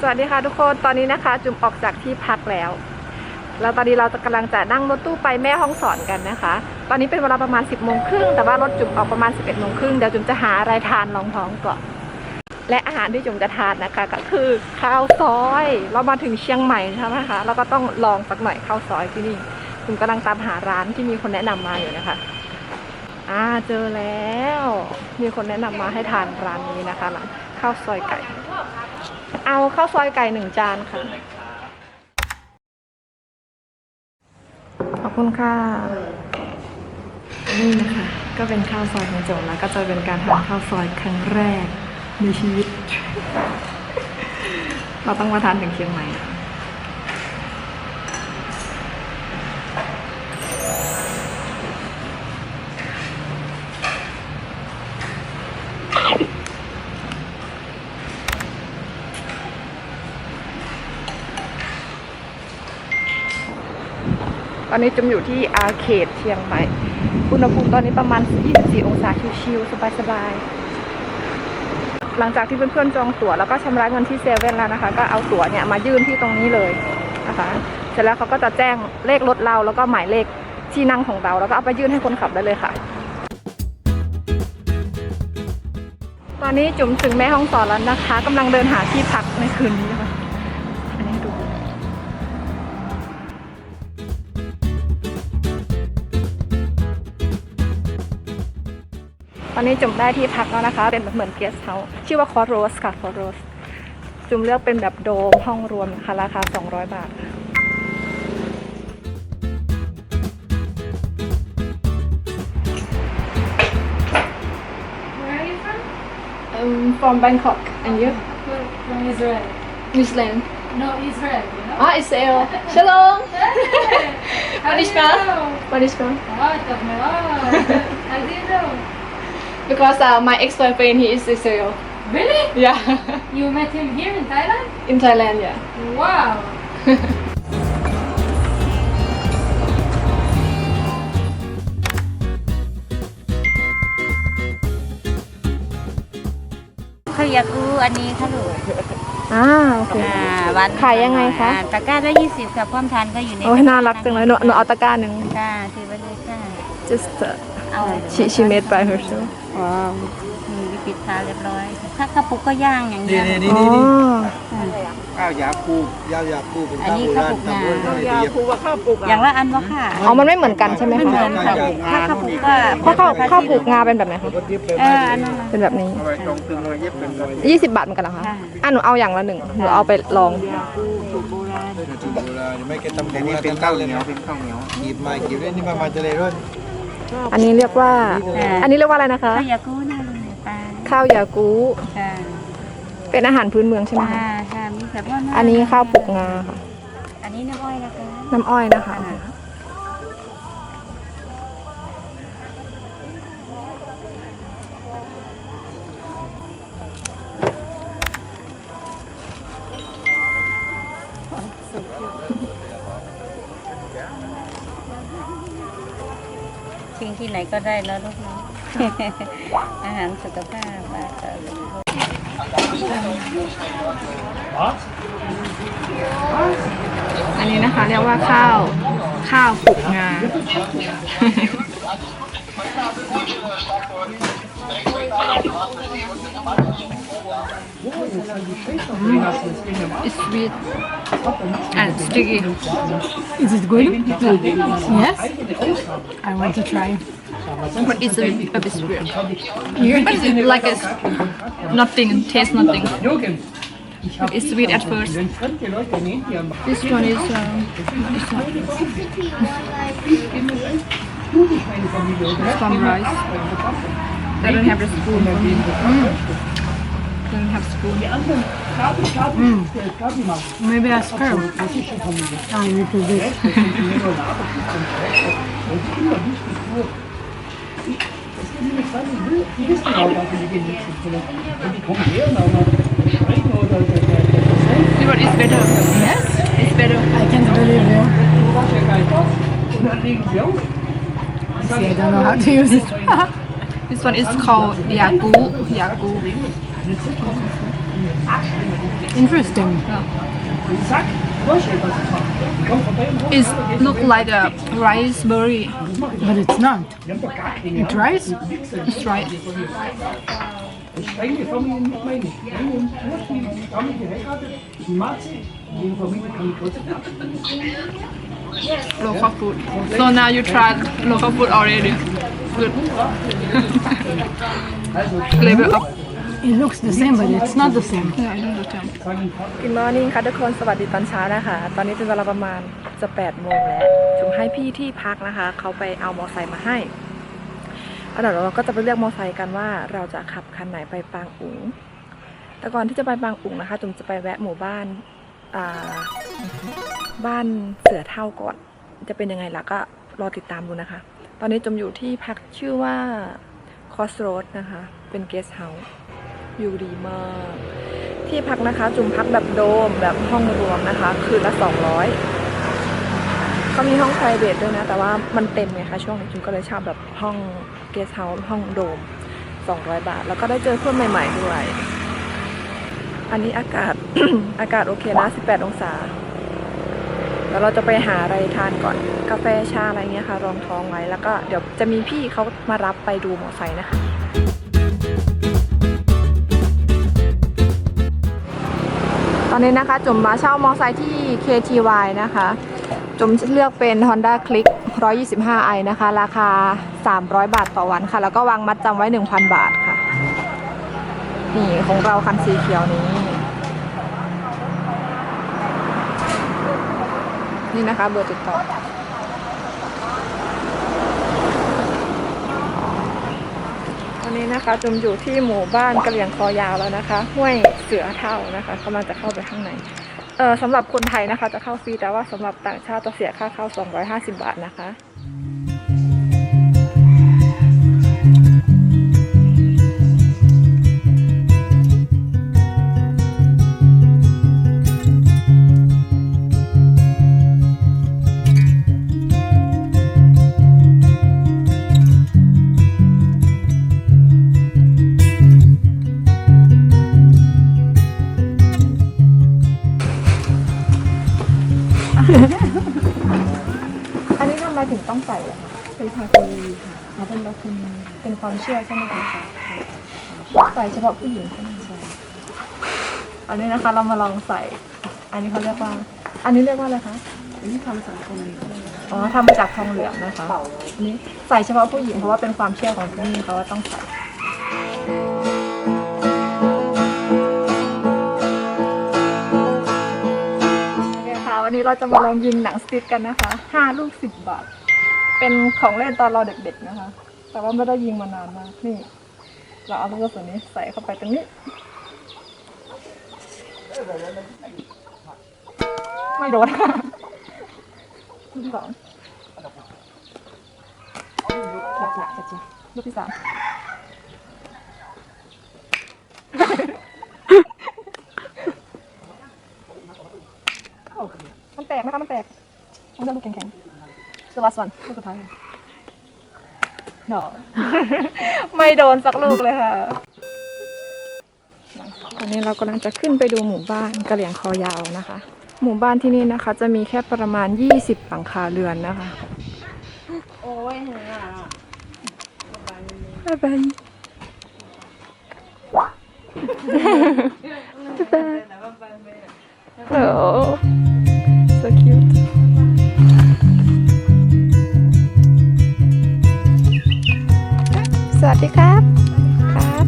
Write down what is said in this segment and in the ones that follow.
สวัสดีค่ะทุกคนตอนนี้นะคะ จุ๋มออกจากที่พักแล้วแล้วตอนนี้เราจะกำลังจะนั่งรถตู้ไปแม่ห้องสอนกันนะคะ ตอนนี้เป็นเวลาประมาณ 10บโมงครึ่งแต่ว่ารถจุ๋มออกประมาณ 11บเอ็ดโมงครึ่งเดี๋ยวจุ๋มจะหาอะไรทานรองท้องก่อนและอาหารที่จุ๋มจะทานนะคะ ก็คือข้าวซอย เรามาถึงเชียงใหม่ใช่ไหมคะเราก็ต้องลองสักหน่อยข้าวซอยที่นี่จุ๋มกำลังตามหาร้านที่มีคนแนะนำมาอยู่นะคะอ่าเจอแล้ว มีคนแนะนำมาให้ทานร้านนี้นะคะร้านข้าวซอยไก่ เอาข้าวซอยไก่หนึ่งจานค่ะ ขอบคุณค่ะ นี่นะคะ ก็เป็นข้าวซอยของโจมแล้วก็จะเป็นการทานข้าวซอยครั้งแรกในชีวิต เราต้องมาทานถึงเชียงใหม่ ตอนนี้จุมอยู่ที่อาร์เคดเชียงใหม่อุณหภูมิตอนนี้ประมาณ 24 องศาชิวๆสบายๆ หลังจากที่เพื่อนๆจองตั๋วแล้วก็ชำระเงินที่เซเว่นแล้วนะคะ ก็เอาตั๋วเนี่ยมายื่นที่ตรงนี้เลยนะคะ เสร็จแล้วเขาก็จะแจ้งเลขรถเราแล้วก็หมายเลขที่นั่งของเรา แล้วก็เอาไปยื่นให้คนขับได้เลยค่ะ ตอนนี้จุ๋มถึงแม่ห้องสอนแล้วนะคะกำลังเดินหาที่พักในคืนนี้นะคะ ตอนนี้จุ่มได้ที่พักแล้วนะคะ เป็นเหมือนเกสเฮาส์ชื่อว่าคอร์โรสค่ะคอร์โรสจุ่มเลือกเป็นแบบโดมห้องรวมนะคะราคา 200 บาทค่ะ um, from Bangkok and you from Israel New Zealand no Israel Ah, Israel. Shalom. Hey, what is spell? What is spell? Oh, I don't know. I didn't know. Because uh, my ex-boyfriend he is Israel Really? yeah You met him here in Thailand? in Thailand yeah Wow. เขาอยากรู้อันนี้ค่ะลูกอ่าโอเค อ่าวันขายยังไงคะ อ่าตะกร้าละยี่สิบค่ะพร้อมทานก็อยู่ในโอ้ยน่ารักจังเลยหนูหนูเอาตะกร้าหนึ่ง ค่ะถือไปเลยค่ะ just uh, เอา she she made by herself ว้าวมีวิปิดทานเรียบร้อย ถ้ากระปุกก็ย่างอย่างเดียวนี่อ๋อนี่อ่าข้าวยาคูยาวยาคูเป็นอันข้าวนี้โบราณข้าวปลูกตำบลนาทะเลเทียบ อย่างละอันวะค่ะ อ๋อมันไม่เหมือนกันใช่ไหมไม่เหมืคะอนค่ะถ้าข้าวปุกก็เพราะข้าวข้าวปลูกงาเป็นแบบไหนคะเอออันนั้นนะเป็นแบบนี้ เอาไว้ตรงตึงมาเย็บเป็นแบบยี่สิบบาทเหมือนกันเหรอคะค่ะอะหนูเอาอย่างละหนึ่งหนูเอาไปลองสูตรโบราณจุดโบราณไม่แค่ตำแต่นี่เป็นข้าวเหนียวเป็นข้าวเหนียวกีบมากีบได้นี่มามาทะเลร่อน อันนี้เรียกว่า อันนี้เรียกว่าอะไรนะคะ ข้าวยากู้น่าเลยปลาข้าวยากูค่ะเป็นอาหารพื้นเมืองใช่ไหมคะค่ะค่ะมีแบบว่าอันนี้ข้าวปลูกงาค่ะ อันนี้น้ำอ้อยนะคะน้ำอ้อยนะคะ ก็ได้แล้วลูกน้อง อาหารสุขภาพบ้าเลยอันนี้นะคะเรียกว่าข้าวข้าวปลุกงา It's sweet and sticky. Is it good? Yes. I want to try. But it's a, a bit weird. But it's like it's nothing, tastes nothing. It's sweet at first. This one is um, it's rice. They don't have the spoon. Mm. Don't have spoon. Maybe I scared. I need to do. This one is better. Yes. It's better. I can't believe you. See, I don't know how to use it. This one is called yagu. Yagu. Interesting. It look like a rice berry, but it's not. It's rice. It's rice. Local food. So now you tried local food already. Good. Level up. It looks the same, but it's not the same. Yeah, I don't understand. Good morning ค่ะทุกคนสวัสดีตอนเช้านะคะตอนนี้เป็นเวลาประมาณจะ8โมงแล้วจุมให้พี่ที่พักนะคะ เขาไปเอามอไซค์มาให้เดี๋ยวเราก็จะไปเลือกมอไซค์กันว่าเราจะขับคันไหนไปปางอุ๋งแต่ก่อนที่จะไปปางอุ๋งนะคะจุ๋มจะไปแวะหมู่บ้านบ้านเสือเท่าก่อน จะเป็นยังไงล่ะก็รอติดตามดูนะคะ ตอนนี้จุมอยู่ที่พักชื่อว่า Crossroad นะคะ เป็นเกสต์เฮาส์ อยู่ดีมาก ที่พักนะคะ จุมพักแบบโดมแบบห้องรวมนะคะ คืนละ200เขามีห้อง p r i v a t ด้วยนะ แต่ว่ามันเต็มไงคะช่วงนี้จุมก็เลยเช่าแบบห้องเกสเฮาส์ห้องโดม 200 บาท แล้วก็ได้เจอเพื่อนใหม่ ๆ ด้วย อันนี้อากาศ อากาศโอเคนะ18 องศา แล้วเราจะไปหาอะไรทานก่อน กาแฟชาอะไรเงี้ยค่ะ รองท้องไว้ แล้วก็เดี๋ยวจะมีพี่เขามารับไปดูหมอไซค์นะคะ อนนี้นะคะ จุ๋มมาเช่ามอไซค์ที่ KTY นะคะ จุ๋มเลือกเป็น Honda Click 125i นะคะ ราคา 300 บาทต่อวันค่ะ แล้วก็วางมัดจำไว้ 1,000 บาทค่ะ นี่ของเราคันสีเขียวนี้ นี่นะคะเบอร์ติดต่อตอนนี้นะคะจุมอยู่ที่หมู่บ้านกระเหรี่ยงคอยาวแล้วนะคะ ห้วย เสือเท่านะคะกำลังจะเข้าไปข้างในเออสำหรับคนไทยนะคะจะเข้าฟรีแต่ว่าสำหรับต่างชาติจะเสียค่าเข้า 250 บาทนะคะ เชื่อใช่ไหมคะใส่เฉพาะผู้หญิงใช่ไหมใช่อันนี้นะคะเรามาลองใส่ อันนี้เขาเรียกว่า อันนี้เรียกว่าอะไรคะอันนี้ทำจากทองเหลืองอ๋อทำมาจากทองเหลืองนะคะอันนี้ใส่เฉพาะผู้หญิงเพราะว่าเป็นความเชื่อของที่นี่เขาว่าต้องใส่ค่ะวันนี้เราจะมาลองยิงหนังสติ๊กกันนะคะห้าลูกสิบบาท เป็นของเล่นตอนเราเด็กๆนะคะ แต่ว่าไม่ได้ยิงมานานมากนี่ เราเอาลูกกระสุนนี้ใส่เข้าไปตรงนี้ ไม่โดนค่ะลูกสองหลักๆจ้ะลูกที่สามมันแตกนะคะมันแตกต้องเลือกลูกแข็งๆสวัสดิ์ลูกสุดท้าย เนาะไม่โดนสักลูกเลยค่ะ ตอนนี้เรากำลังจะขึ้นไปดูหมู่บ้านกะเหลี่ยงคอยาวนะคะ หมู่บ้านที่นี่นะคะ จะมีแค่ประมาณ 20หลังคาเรือนนะคะ โอ้ยเหนื่อยอะบ๊ายบายบ๊ายบายโอ้ สวัสดีครับ ครับ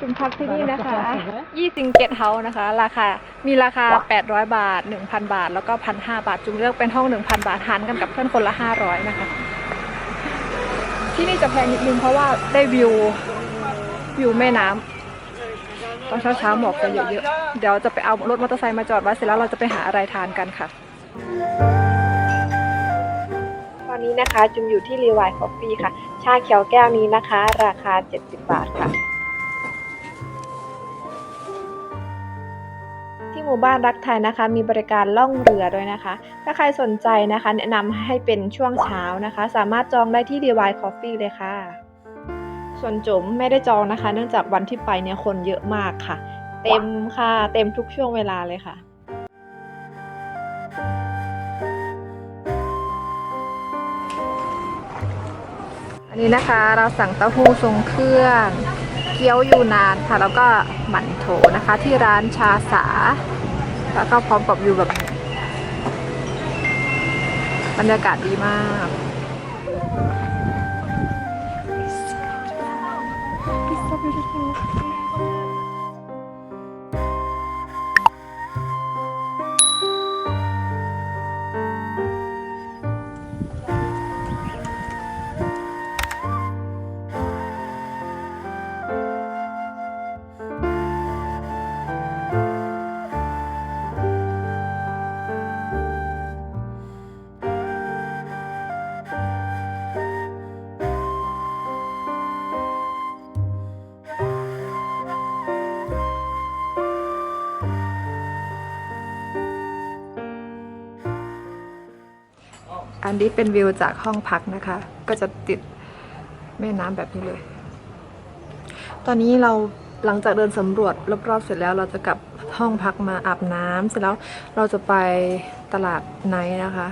จุมพักที่นี่นะคะยี่สิงเกตเฮาส์นะคะ ราคา มีราคา 800 บาท 1,000 บาท แล้วก็ 1,500 บาท จุมเลือกเป็นห้อง 1,000 บาทหารกันกับเพื่อนคนละ 500 นะคะ ที่นี่จะแพงนิดนึงเพราะว่าได้วิว วิวแม่น้ำตอนเช้าเช้าหมอกจะเยอะๆ เดี๋ยวจะไปเอารถมอเตอร์ไซค์มาจอดไว้เสร็จแล้วเราจะไปหาอะไรทานกันค่ะ ตอนนี้นะคะจุมอยู่ที่รีวายคอฟฟี่ค่ะ ชาเขียวแก้วนี้นะคะ ราคา 70 บาทค่ะที่หมู่บ้านรักไทยนะคะ มีบริการล่องเรือด้วยนะคะ ถ้าใครสนใจนะคะ แนะนำให้เป็นช่วงเช้านะคะ สามารถจองได้ที่ DY Coffee เลยค่ะ ส่วนจุ๋มไม่ได้จองนะคะ เนื่องจากวันที่ไปเนี่ยคนเยอะมากค่ะ เต็มค่ะเต็มทุกช่วงเวลาเลยค่ะอันนี้นะคะเราสั่งเต้าหู้ทรงเครื่อง เกี๊ยวยูนานค่ะ แล้วก็หมั่นโถนะคะ ที่ร้านชาสา แล้วก็พร้อมกับวิวแบบบรรยากาศดีมาก อันนี้เป็นวิวจากห้องพักนะคะ ก็จะติดแม่น้ำแบบนี้เลย ตอนนี้เราหลังจากเดินสำรวจรอบๆเสร็จแล้วเราจะกลับห้องพักมาอาบน้ำเสร็จแล้วเราจะไปตลาดไนท์นะคะ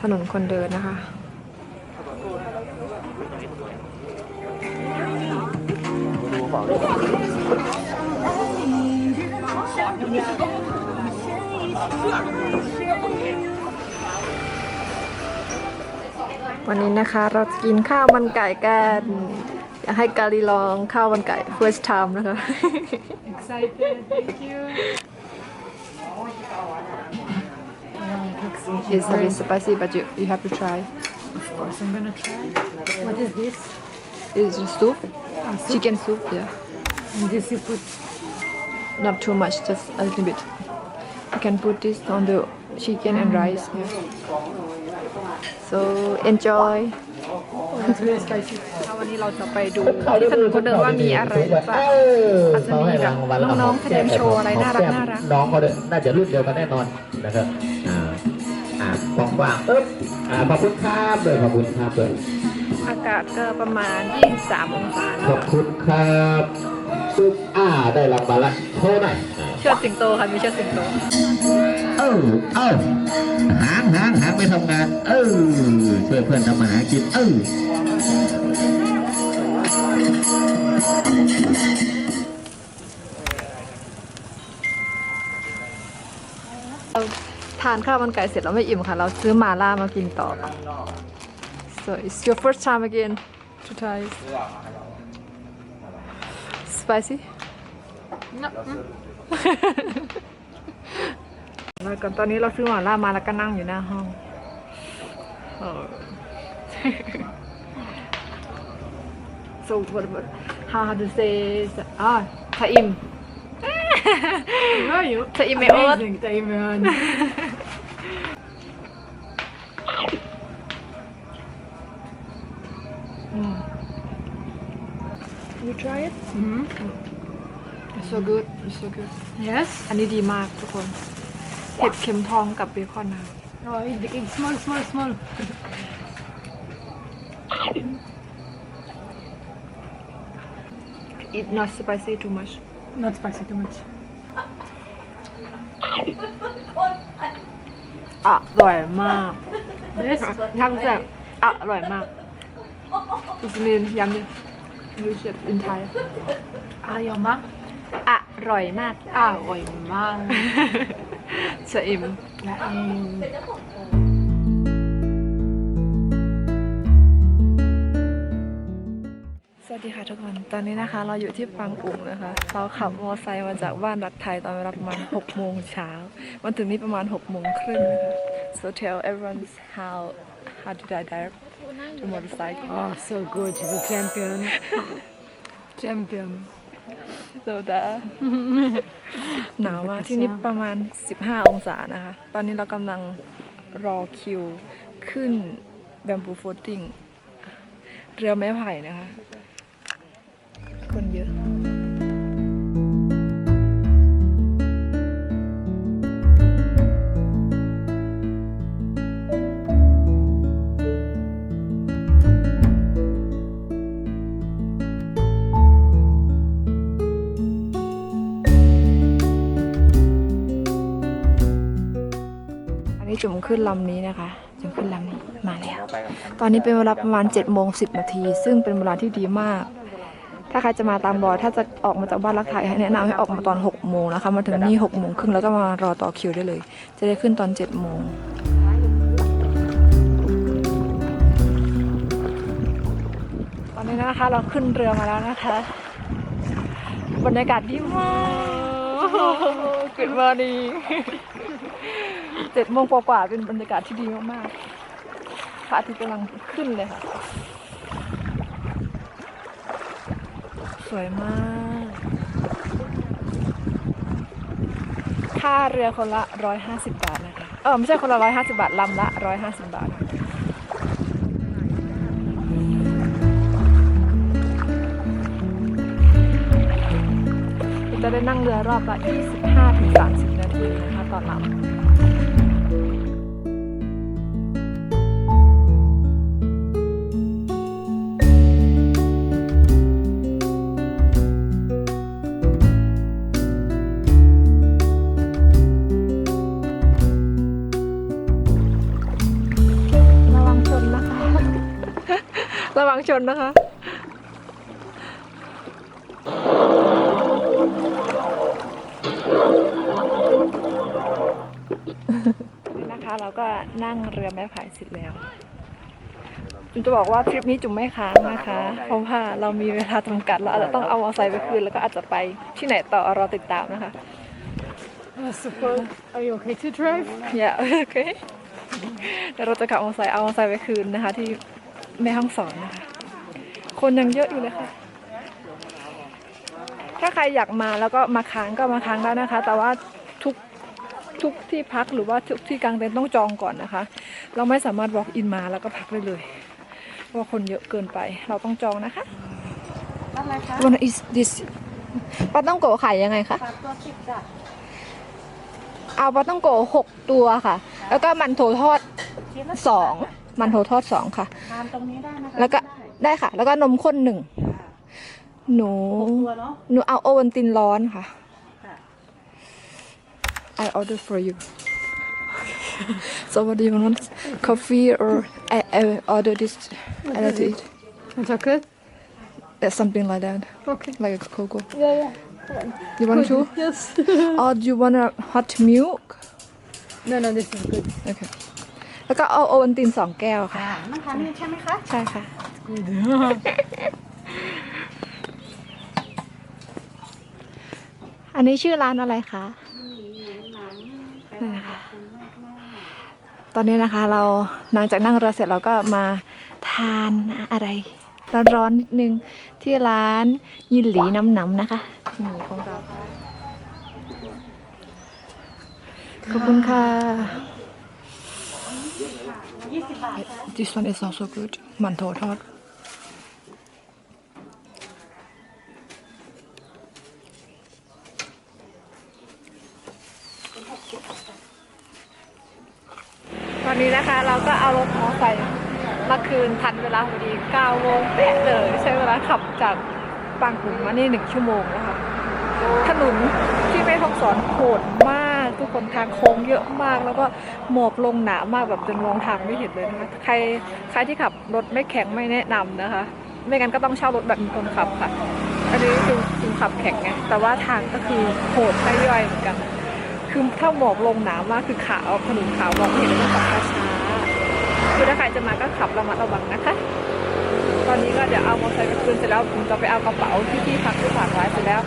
ถนนคนเดินนะคะ วันนี้นะคะเราจะกินข้าวมันไก่กันอยากให้กาลีลองข้าวมันไก่ first time นะคะ Excited, thank you. It's a bit spicy but you, you have to try Of course, I'm gonna try. What is this? It's soup chicken soup yeah And this you put. not too much just a little bit you can put this on the chicken and rice yeah. So enjoy It's very spicy. วันนี้เราจะไปดูที่ถนนคนเดินว่ามีอะไรหรือเปล่าอาจจะมีแบบน้องๆแสดงโชว์อะไรน่ารักน่ารักน้องเขาเดินน่าจะรุ่นเดียวกันแน่นอนนะครับอ่าอ่ากว้างๆปึ๊บอ่าขอบคุณครับเลยขอบคุณครับเลยอากาศก็ประมาณ 23 องศานะขอบคุณครับปึ๊บอ่าได้รางวัลละโชว์หน่อยอ่าเชือดสิงโตค่ะมีเชือดสิงโต เออเออหางหางหางไปทำงาน เออช่วยเพื่อนทำมาหากินเออทานข้าวมันไก่เสร็จแล้วไม่อิ่มค่ะ เราซื้อมาล่ามากินต่อ so it's your first time again to try spicy No. แล้วก่อนตอนนี้เราซื้อหมาล่ามาแล้วก็นั่งอยู่หน้าห้องเออ so what what how how to say อ่าชะอิม How are you? ชะอิมไม่โอ๊ต Amazing, Taiwan. you try it Mhm. it's so good it's so good Yes. อันนี้ดีมากทุกคนเห็ดเข็มทองกับเบคอนนะ Oh, it, it's small, small, small. it not spicy too much Not spicy too much. อร่อยมาก Yes. ทั้งแซ่บอร่อยมาก It's mean yummy you should in Thai Ayoma. อร่อยมาก Ayoma. ชะอิม Lain. สวัสดีค่ะทุกคน ตอนนี้นะคะ เราอยู่ที่ปังอุ๋งนะคะ เราขับมอเตอร์ไซค์มาจากบ้านรักไทยตอนเวลาประมาณ6โมงเช้ามาถึงนี่ประมาณ6โมงครึ่งนะคะ so tell everyone how how did I drive the motorcycle Oh, so good. She's a champion. champion. โซดาหนาวมากที่นี่ประมาณ 15 องศานะคะ ตอนนี้เรากำลังรอคิวขึ้นแบมบูโฟติ้งเรือไม้ไผ่นะคะ ขึ้นลำนี้นะคะจุ๋มขึ้นลำนี้มาแล้ว ตอนนี้เป็นเวลาประมาณ7จ็ดโมงสินาที ซึ่งเป็นเวลาที่ดีมาก ถ้าใครจะมาตามบอยถ้าจะออกมาจากบ้านรักไทยให้แนะนำให้ออกมาตอน6กโมงนะคะมาถึงนี่6กโมงครึ่งแล้วก็มารอต่อคิวได้เลย จะได้ขึ้นตอน7จ็ดโมงตอนนี้นะคะเราขึ้นเรือมาแล้วนะคะ บรรยากาศดีมากเกิดมาดี เจ็ดโมงกว่าๆเป็นบรรยากาศที่ดีมากๆพระอาทิตย์กำลังขึ้นเลยค่ะ สวยมากค่าเรือคนละร้อยห้าสิบบาทนะคะ เออไม่ใช่คนละร้อยห้าสิบาทลำละร้อยห้าสิบบาทจะได้นั่งเรือรอบละ25ถึง30 นาทีนะคะ ตอนหลังระวังชนนะคะระวังชนนะคะ นี่นะคะเราก็นั่งเรือแม่พายเสร็จแล้วจุ๋มจะบอกว่าทริปนี้จุ๋มไม่ค้างนะคะ เพราะว่าเรามีเวลาจำกัดเราอาจจะต้องเอามอเตอร์ไซค์ไปคืนแล้วก็อาจจะไปที่ไหนต่อเราติดตามนะคะ Uh, suppose, are you okay to drive? อย่าโอเคเดี๋ยวเราจะขับมอเตอร์ไซค์เอามอเตอร์ไซค์ไปคืนนะคะ ที่แม่ห้องสอนนะคะ คนยังเยอะอยู่เลยค่ะ ถ้าใครอยากมาแล้วก็มาค้างก็มาค้างได้นะคะ แต่ว่า ทุกทุกที่พักหรือว่าทุกที่กางเต็นท์ต้องจองก่อนนะคะ เราไม่สามารถ walk in มาแล้วก็พักได้เลยเพราะว่าคนเยอะเกินไป เราต้องจองนะคะ What is this ปลาต้องโกะขายยังไงคะเอาปลาต้องโกะหกตัวค่ะ แล้วก็มันโถทอดสองมันโถทอดสองค่ะ ทานตรงนี้ได้นะคะแล้วก็ได้ค่ะ แล้วก็นมข้นหนึ่ง หนูตัวเนาะ หนูเอาโอวัลตินร้อนค่ะ I order for you so what do you want coffee or I, I order this I like to eat And chocolate? That's something like that Okay. like a cocoa Yeah, yeah. you want to Yes. or do you want a hot milk no, no, this is good. okay แล้วก็เอาโอวัลตินสองแก้วค่ะ ค่ะมันทานนี่ใช่ไหมคะ ใช่ค่ะ อันนี้ชื่อร้านอะไรคะ ตอนนี้นะคะเราหลังจากนั่งเรือเสร็จเราก็มาทานอะไร ร้อนๆนิดนึงที่ร้านยินหลีน้ำหนำนะคะนี่ของเราขอบคุณค่ะ This one is also good มันโถทอด อนนี้นะคะ เราก็เอารถมอไซค์มาคืนทันเวลาพอดี9โมงเป๊ะเลย ใช้เวลาขับจากบางขุนมานี่หนึ่งชั่วโมงแล้วค่ะถนนที่แม่ท้องสอนโหดมาก ทุกคนทางโค้งเยอะมาก แล้วก็หมอกลงหนามากแบบจนมองทางไม่เห็นเลยนะคะใครใครที่ขับรถไม่แข็งไม่แนะนำนะคะ ไม่งั้นก็ต้องเช่ารถแบบมีคนขับค่ะ อันนี้คือคือขับแข็งไงแต่ว่าทางก็คือโหดไม่ย่อยเหมือนกัน คือถ้าหมอกลงหนามากคือขาวถนนขาวมองเห็นแล้วต้องขับช้าคือถ้าใครจะมาก็ขับระมัดระวังนะคะ ตอนนี้ก็เดี๋ยวเอามอเตอร์ไซค์ไปคืนเสร็จแล้วผมจะไปเอากระเป๋าที่ที่พักที่ฝากไว้เสร็จแล้ว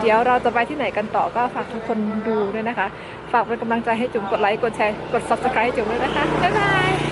เดี๋ยวเราจะไปที่ไหนกันต่อก็ฝากทุกคนดูด้วยนะคะ ฝากเป็นกำลังใจให้จุ๋มกดไลค์กดแชร์กด subscribe ให้จุ๋มด้วยนะคะบ๊ายบาย